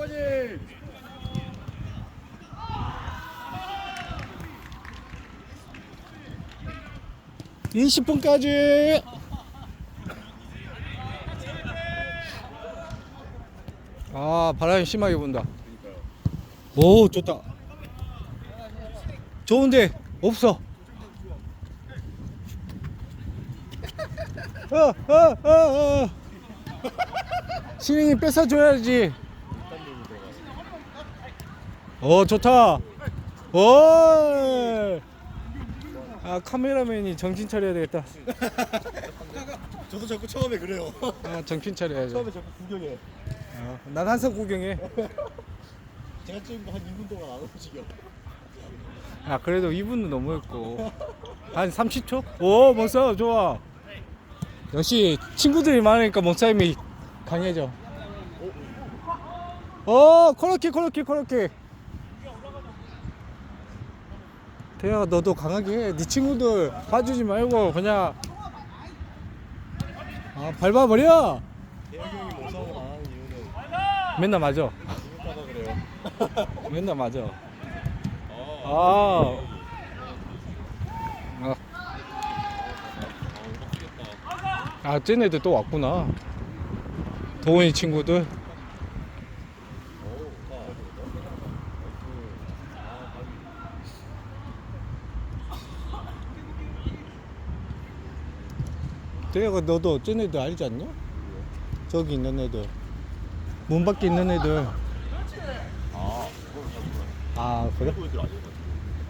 아버지. 20분까지. 아, 바람이 심하게 분다. 오, 좋다. 좋은데 없어. 어, 어, 어, 어. 신인이 뺏어줘야지. 오, 좋다. 오. 아, 카메라맨이 정신 차려야 되겠다. 저도 자꾸 처음에 그래요. 아, 정신 차려야죠. 처음에 자꾸 구경해. 어, 난 항상 구경해. 제가 찍은 거한 2분 동안 안 움직여. 아 그래도 2분은 넘었고 한 30초? 오 몸싸움 좋아 역시 친구들이 많으니까 몸싸움이 강해져 어 코너킥 코너킥 코너킥 대야 너도 강하게 해 네 친구들 봐주지 말고 그냥 아 밟아버려 대혁이 형이 안 하는 이유는 맨날 맞아 재밌다가 그래요. 맨날 맞아 아. 아. 아. 아, 쟤네들 또 왔구나. 도훈이 친구들. 대가 너도 쟤네들 알지 않냐? 저기 있는 애들. 문 밖에 있는 애들. 아, 아, 그래? 애들?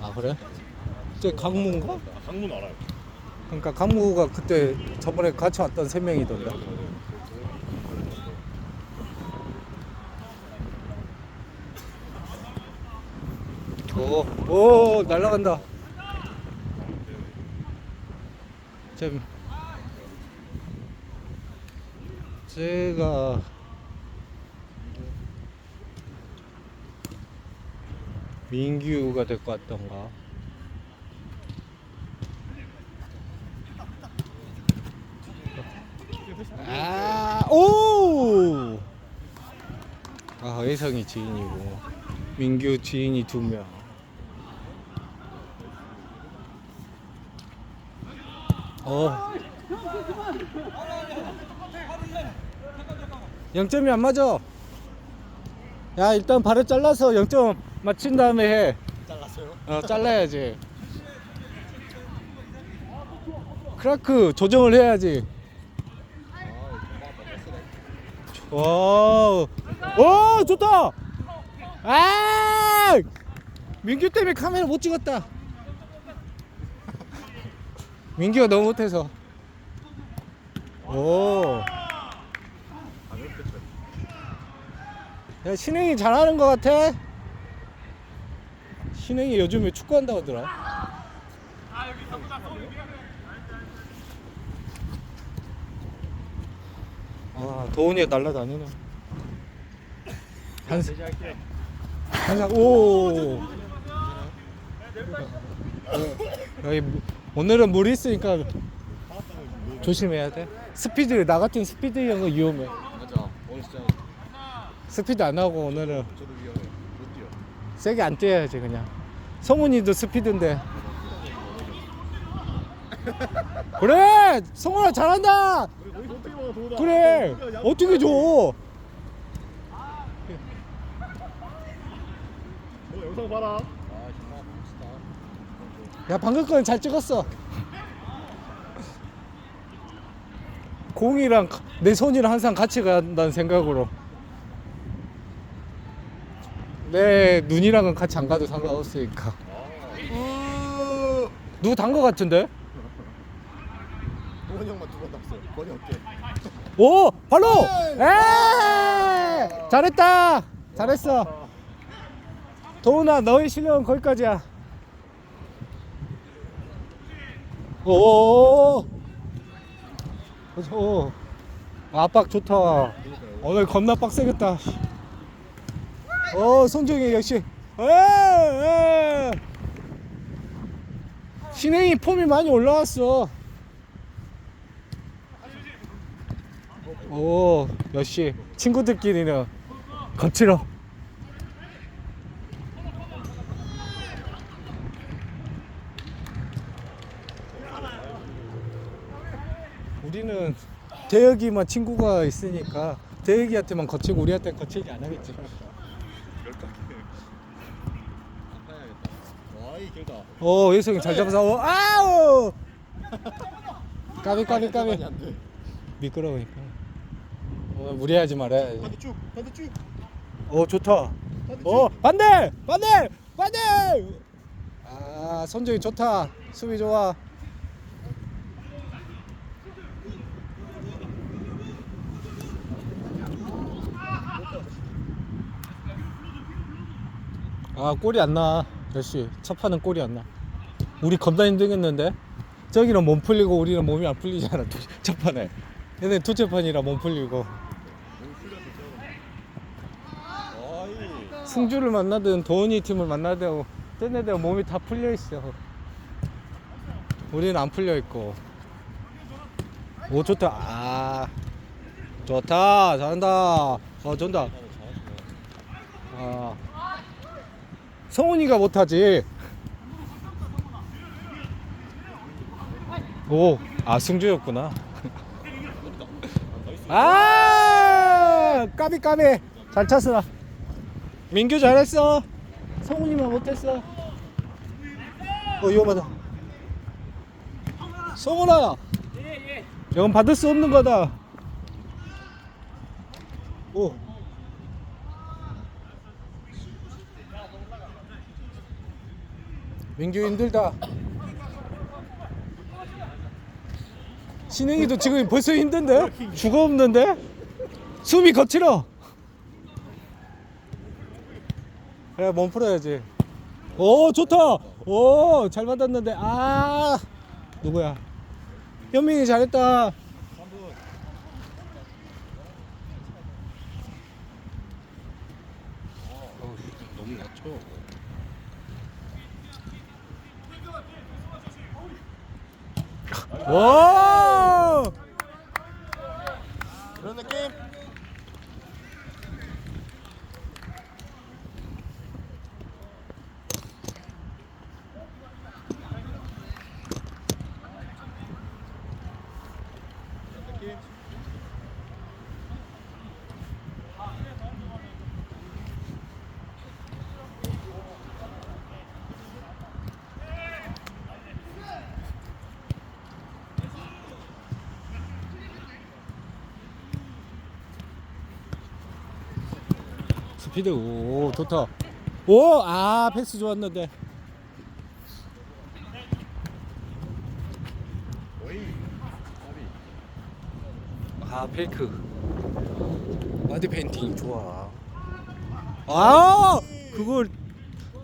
아, 그래? 저 강무인가? 아, 강문 알아요. 그러니까 강무가 그때 저번에 같이 왔던 세 명이던데. 오, 오, 날라간다. 참, 제가 민규가 될것 같던가. 아, 오! 아, 의성이 지인이고, 민규 지인이 두 명. 어. 0점이 안 맞아. 야, 일단 발을 잘라서 0점 맞춘 다음에 해. 잘랐어요? 어, 잘라야지. 크라크 조정을 해야지. 와, 오, 좋다. 아, 민규 때문에 카메라 못 찍었다. 민규가 너무 못해서. 오, 야 신행이 잘하는 것 같아. 신행이 요즘에 축구한다고 하더라. 아, 도훈이가 날라다니네. 한, 제시할게요. 항상 오. 여기 무- 오늘은 물이 있으니까 조심해야 돼. 스피드 나 같은 스피드 형은 위험해. 스피드 안 하고 오늘은 저도 위험해. 못 뛰어. 세게 안 뛰어야지 그냥. 성훈이도 스피드인데. 그래, 성훈아 잘한다. 우리 거기서 어떻게 막아 도우다. 그래, 어떻게 줘? 너 영상 봐라. 아. 야 방금 건잘 찍었어. 공이랑 가- 내 손이랑 항상 같이 간다는 생각으로. 내 눈이랑은 같이 안 가도 상관없으니까. 누구 단거 같은데? 동원이 형만 두번 났어요. 번이 없게. 오 발로. 에 잘했다. 잘했어. 도훈아 너의 실력은 거기까지야. 오. 오. 압박 좋다. 오늘 겁나 빡세겠다. 어, 손정이 역시. 에, 에. 신행이 폼이 많이 올라왔어. 오, 역시 친구들끼리는 거칠어. 우리는 대혁이만 친구가 있으니까 대혁이한테만 거치고 우리한테는 거치지 안 하겠지. 길다. 오 예성이 잘 잡아서. 오, 아우! 까비 까비 까비. 미끄러우니까. 어, 무리하지 말아야지 반대 쭉. 반대 쭉. 오 좋다. 반대 쭉. 어 반대! 반대! 반대! 아 선정이 좋다. 수비 좋아. 아 골이 안나 역시 첫 판은 골이 안나 우리 겁나 힘들겠는데 저기는 몸 풀리고 우리는 몸이 안 풀리잖아 두- 첫 판에 얘네 두째 판이라 몸 풀리고. 승주를 만나든 도훈이 팀을 만나든 쟤네들 몸이 다 풀려 있어. 우리는 안 풀려 있고. 오 좋다. 아 좋다. 잘한다. 어 좋다. 아 성훈이가 못하지. 오, 아 승주였구나. 아 까비 까비 잘 찼어. 민규 잘했어. 성훈이만 못했어. 어 위험하다. 성훈아. 이건 받을 수 없는 거다. 오. 민규 힘들다. 신행이도 지금 벌써 힘든데? 죽어 없는데? 숨이 거칠어. 그래 몸 풀어야지. 오 좋다. 오 잘 받았는데 아 누구야? 현민이 잘했다. 3분. 너무 낮춰. 와! 그런 느낌. 느 스피드 오 좋다. 오 아 패스 좋았는데. 아 페이크. 바디 페인팅 좋아. 아 그걸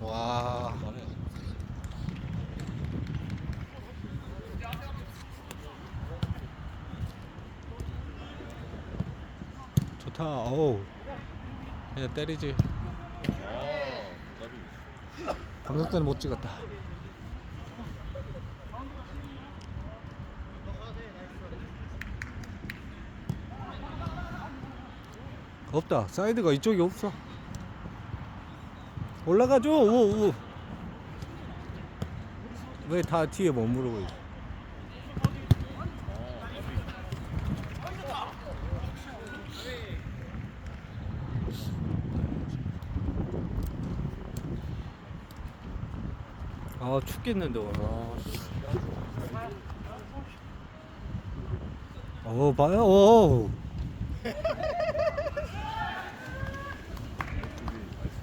와. 좋다. 어우. 그냥 때리지. 때는 못 찍었다. 없다. 사이드가 이쪽이 없어. 올라가줘. 오, 오. 왜 다 뒤에 머무르고 있어? 아 춥겠는데 오늘. 어 봐요. 오.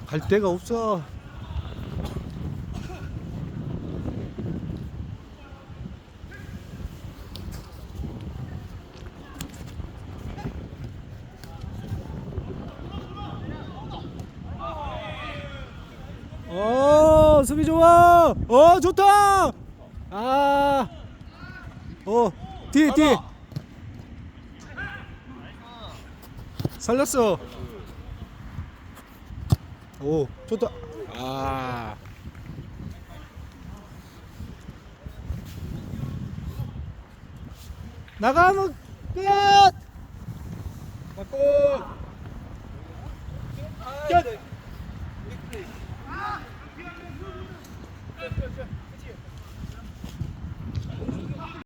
갈 데가 없어. 어 수비 좋아. 어 좋다. 아. 어 뒤에 뒤에. 살렸어. 오 좋다. 아. 나가면 끝. 맞고. 끝.